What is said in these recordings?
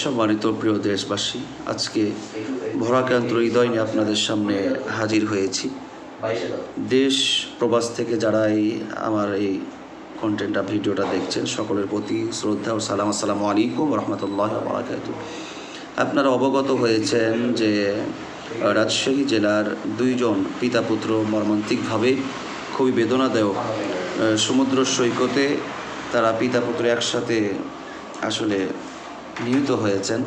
সম্মানিত প্রিয় দেশবাসী, আজকে ভরাক্রান্ত হৃদয় নিয়ে আপনাদের সামনে হাজির হয়েছি। দেশ প্রবাস থেকে যারা এই আমার এই কন্টেন্টটা ভিডিওটা দেখছেন, সকলের প্রতি শ্রদ্ধা ও সালাম। আসসালামু আলাইকুম রহমতুল্লাহ বারাকাতু আপনারা অবগত হয়েছেন যে রাজশাহী জেলার দুইজন পিতা পুত্র মর্মান্তিকভাবে খুবই বেদনাদায়ক সমুদ্র সৈকতে তারা পিতা পুত্র একসাথে আসলে নিহত হয়েছেন।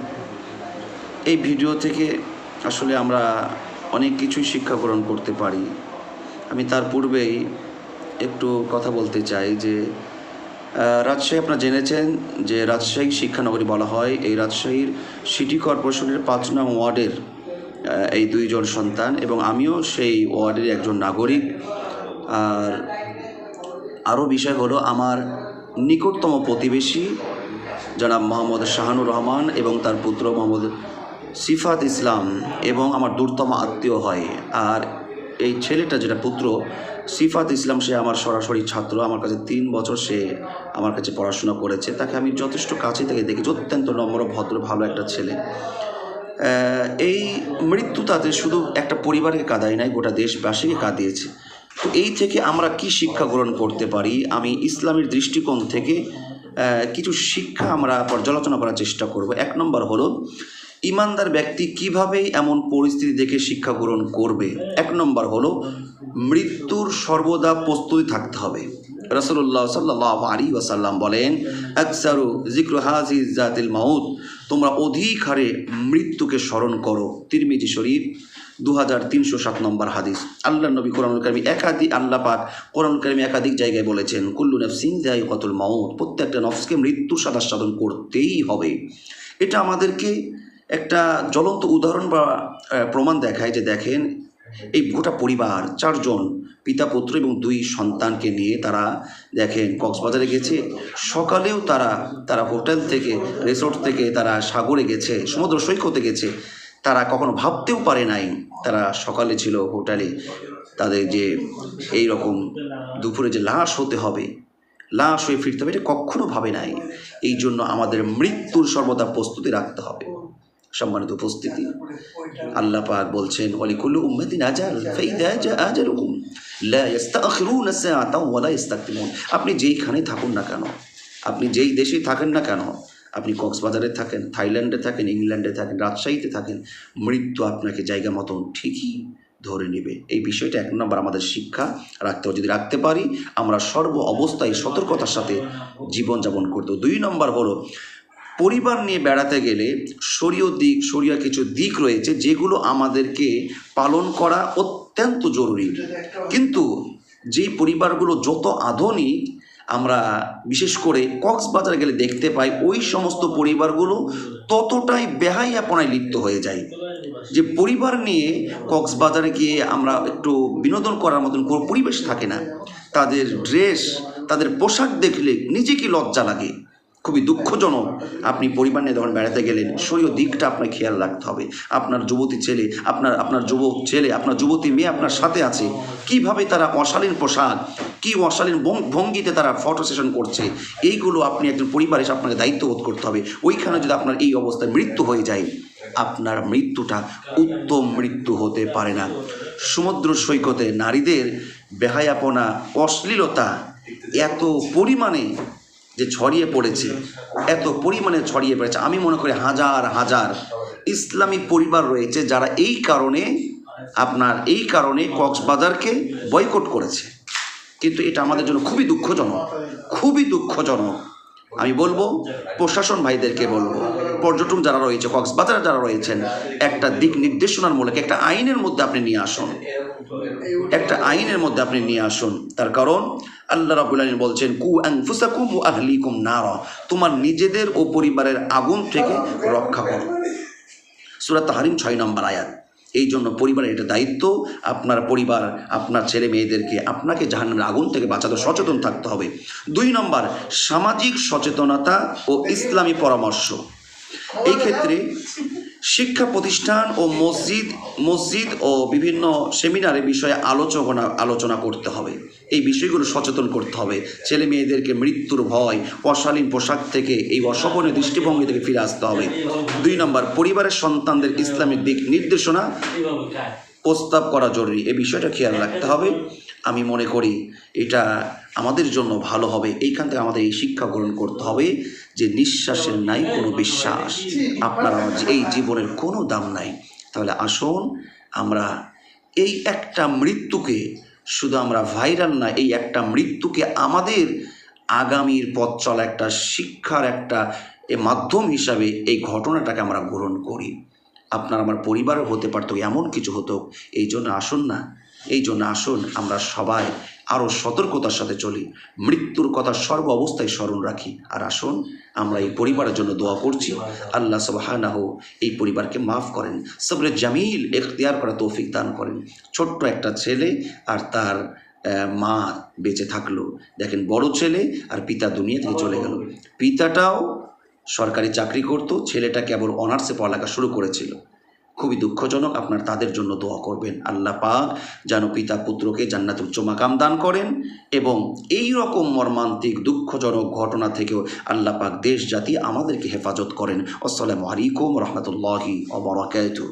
এই ভিডিও থেকে আসলে আমরা অনেক কিছুই শিক্ষা গ্রহণ করতে পারি। আমি তার পূর্বেই একটু কথা বলতে চাই যে রাজশাহী আপনারা জেনেছেন যে রাজশাহী শিক্ষানগরী বলা হয়। এই রাজশাহীর সিটি কর্পোরেশনের পাঁচ নং ওয়ার্ডের এই দুইজন সন্তান এবং আমিও সেই ওয়ার্ডের একজন নাগরিক। আর আরও বিষয় হলো, আমার নিকটতম প্রতিবেশী জনাব মোহাম্মদ শাহানুর রহমান এবং তার পুত্র মোহাম্মদ সিফাত ইসলাম এবং আমার দূরতম আত্মীয় হয়। আর এই ছেলেটা যেটা পুত্র, সিফাত ইসলাম, সে আমার সরাসরি ছাত্র। আমার কাছে তিন বছর সে আমার কাছে পড়াশোনা করেছে। তাকে আমি যথেষ্ট কাছে থেকে দেখেছি। অত্যন্ত নম্র, ভদ্র, ভালো একটা ছেলে। এই মৃত্যু তাদের শুধু একটা পরিবারকে কাঁদায় নাই, গোটা দেশবাসীকে কাঁদিয়েছে। তো এই থেকে আমরা কি শিক্ষা গ্রহণ করতে পারি? আমি ইসলামের দৃষ্টিকোণ থেকে কিছু শিক্ষা আমরা পর্যালোচনা করার চেষ্টা করব। এক নম্বর হলো, ইমানদার ব্যক্তি কীভাবে এমন পরিস্থিতি দেখে শিক্ষা গ্রহণ করবে? এক নম্বর হলো, মৃত্যুর সর্বদা প্রস্তুতি থাকতে হবে। রসল্লাহ সাল্লাহ আলী ওয়াসাল্লাম বলেন, আকসারু জিক্র হাজি জাতিল মাউত। তোমরা অধিক হারে মৃত্যুকে স্মরণ করো। তিরমিজি শরীফ দু হাজার তিনশো সাত নম্বর হাদিস। আল্লাহ নবী কোরআনুল কারিমি একাধিক, আল্লাহ পাক কোরআনুল একাধিক জায়গায় বলেছেন, কুল্লু নফসিং জাই কতুল মাউত, প্রত্যেকটা নফসকে মৃত্যু সাদা সাধন করতেই হবে। এটা আমাদেরকে একটা জ্বলন্ত উদাহরণ বা প্রমাণ দেখায় যে দেখেন এই গোটা পরিবার, চারজন, পিতা, পুত্র এবং দুই সন্তানকে নিয়ে তারা দেখেন কক্সবাজারে গেছে। সকালেও তারা তারা হোটেল থেকে রিসোর্ট থেকে তারা সাগরে গেছে, সমুদ্র সৈকতে গেছে। তারা কখনো ভাবতেও পারে নাই তারা সকালে ছিল হোটেলে। তাদের যে এই রকম দুপুরে যে লাশ হতে হবে, লাশ হয়ে ফিরতে হবে এটা কখনো ভাবে নাই। এই জন্য আমাদের মৃত্যুর সর্বদা প্রস্তুতি রাখতে হবে। সম্মানিত উপস্থিতি। আল্লাহ পাক বলছেন, ওয়ালিকুল্লু উম্মাতিন আজাল, ফাইদা জা আজালুহুম লা ইস্তাখিরুনা সাআতাও ওয়া লা ইস্তাকদিমুন আপনি যেইখানে থাকুন না কেন, আপনি যেই দেশেই থাকেন না কেন, আপনি কক্সবাজারে থাকেন, থাইল্যান্ডে থাকেন, ইংল্যান্ডে থাকেন, রাজশাহীতে থাকেন, মৃত্যু আপনাকে জায়গা মতন ঠিকই ধরে নেবে। এই বিষয়টা এক নম্বর আমাদের শিক্ষা, রাখতে হবে। যদি রাখতে পারি, আমরা সর্ব অবস্থায় সতর্কতার সাথে জীবনযাপন করতে দুই নম্বর হলো পরিবার নিয়ে বেড়াতে গেলে শরীয় দিক, শরীয় কিছু দিক রয়েছে যেগুলো আমাদেরকে পালন করা অত্যন্ত জরুরি। কিন্তু যেই পরিবারগুলো যত আধুনিক, আমরা বিশেষ করে কক্সবাজার গেলে দেখতে পাই, ওই সমস্ত পরিবারগুলো ততটাই বেহাইয়াপনায় লিপ্ত হয়ে যায়। যে পরিবার নিয়ে কক্সবাজারে গিয়ে আমরা একটু বিনোদন করার মতন কোনো পরিবেশ থাকে না। তাদের ড্রেস, তাদের পোশাক দেখলে নিজেকে লজ্জা লাগে। খুবই দুঃখজনক আপনি পরিবার নিয়ে যখন বেড়াতে গেলেন শরীয় দিকটা আপনার খেয়াল রাখতে হবে। আপনার যুবতী ছেলে, আপনার আপনার যুবক ছেলে, আপনার যুবতী মেয়ে আপনার সাথে আছে। কীভাবে তারা অশালীন পোশাক, কি অশালীন ভঙ্গিতে তারা ফটো সেশন করছে, এইগুলো আপনি একজন পরিবার এসে আপনাকে দায়িত্ববোধ করতে হবে। ওইখানে যদি আপনার এই অবস্থায় মৃত্যু হয়ে যায়, আপনার মৃত্যুটা উত্তম মৃত্যু হতে পারে না। সমুদ্র সৈকতে নারীদের বেহায়াপনা, অশ্লীলতা এত পরিমাণে যে ছড়িয়ে পড়েছে, এত পরিমাণে ছড়িয়ে পড়েছে। আমি মনে করি হাজার হাজার ইসলামী পরিবার রয়েছে যারা এই কারণে, আপনার এই কারণে কক্সবাজারকে বয়কট করেছে। কিন্তু এটা আমাদের জন্য খুবই দুঃখজনক খুবই দুঃখজনক। আমি বলব, প্রশাসন ভাইদেরকে বলব পর্যটন যারা রয়েছে, কক্সবাজার যারা রয়েছেন, একটা দিক নির্দেশনার মূলক, একটা আইনের মধ্যে আপনি নিয়ে আসুন। একটা আইনের মধ্যে আপনি নিয়ে আসুন। তার কারণ, আল্লাহ রাবুল বলছেন, কু আনফুসাকুম ও আহলিকুম নারা। তোমার নিজেদের ও পরিবারের আগুন থেকে রক্ষা করো। সুরাত তাহারিম ছয় নম্বর আয়াত। এই জন্য পরিবারের এটা দায়িত্ব, আপনার পরিবার, আপনার ছেলে মেয়েদেরকে আপনাকে জাহান্নামের আগুন থেকে বাঁচাতে সচেতন থাকতে হবে। দুই নম্বর, সামাজিক সচেতনতা ও ইসলামী পরামর্শ। এই ক্ষেত্রে শিক্ষা প্রতিষ্ঠান ও মসজিদ মসজিদ ও বিভিন্ন সেমিনারে বিষয়ে আলোচনা আলোচনা করতে হবে। এই বিষয়গুলো সচেতন করতে হবে। ছেলে মেয়েদেরকে মৃত্যুর ভয়, অশালীন পোশাক থেকে এই অশোভনীয় দৃষ্টিভঙ্গি থেকে ফিরে আসতে হবে। দুই নম্বর, পরিবারের সন্তানদের ইসলামিক দিক নির্দেশনা প্রস্তাব করা জরুরি। এই বিষয়টা খেয়াল রাখতে হবে। আমি মনে করি এটা আমাদের জন্য ভালো হবে। এইখান থেকে আমাদের এই শিক্ষা গ্রহণ করতে হবে যে নিঃশ্বাসের নাই কোনো বিশ্বাস। আপনার এই জীবনের কোনো দাম নাই। তাহলে আসুন আমরা এই একটা মৃত্যুকে, শুধু আমরা ভাইরাল না, এই একটা মৃত্যুকে আমাদের আগামীর পথ চলা একটা শিক্ষার একটা মাধ্যম হিসাবে এই ঘটনাটাকে আমরা গ্রহণ করি। আপনার আমার পরিবারও হতে পারতো, এমন কিছু হতো। এই জন্য আসুন না। এই জন্য আসুন আমরা সবাই আরও সতর্কতার সাথে চলি। মৃত্যুর কথা সর্ব অবস্থায় স্মরণ রাখি। আর আসুন, আমরা এই পরিবারের জন্য দোয়া করছি। আল্লাহ সবাহানাহ এই পরিবারকে মাফ করেন। সবরে জামিল এখতিয়ার করা তৌফিক দান করেন। ছোট্ট একটা ছেলে আর তার মা বেঁচে থাকল। দেখেন, বড় ছেলে আর পিতা দুনিয়া থেকে চলে গেল। পিতাটাও সরকারি চাকরি করতো, ছেলেটা কেবল অনার্সে পড়ালেখা শুরু করেছিল। খুবই দুঃখজনক আপনার তাদের জন্য দোয়া করবেন। আল্লাহ পাক যেন পিতা পুত্রকে জান্নাত উচ্চ মাকাম দান করেন এবং এই রকম মর্মান্তিক, দুঃখজনক ঘটনা থেকেও আল্লাহ পাক দেশ জাতি আমাদেরকে হেফাজত করেন। আসসালামু আলাইকুম রহমতুল্লাহি অবরাকাতু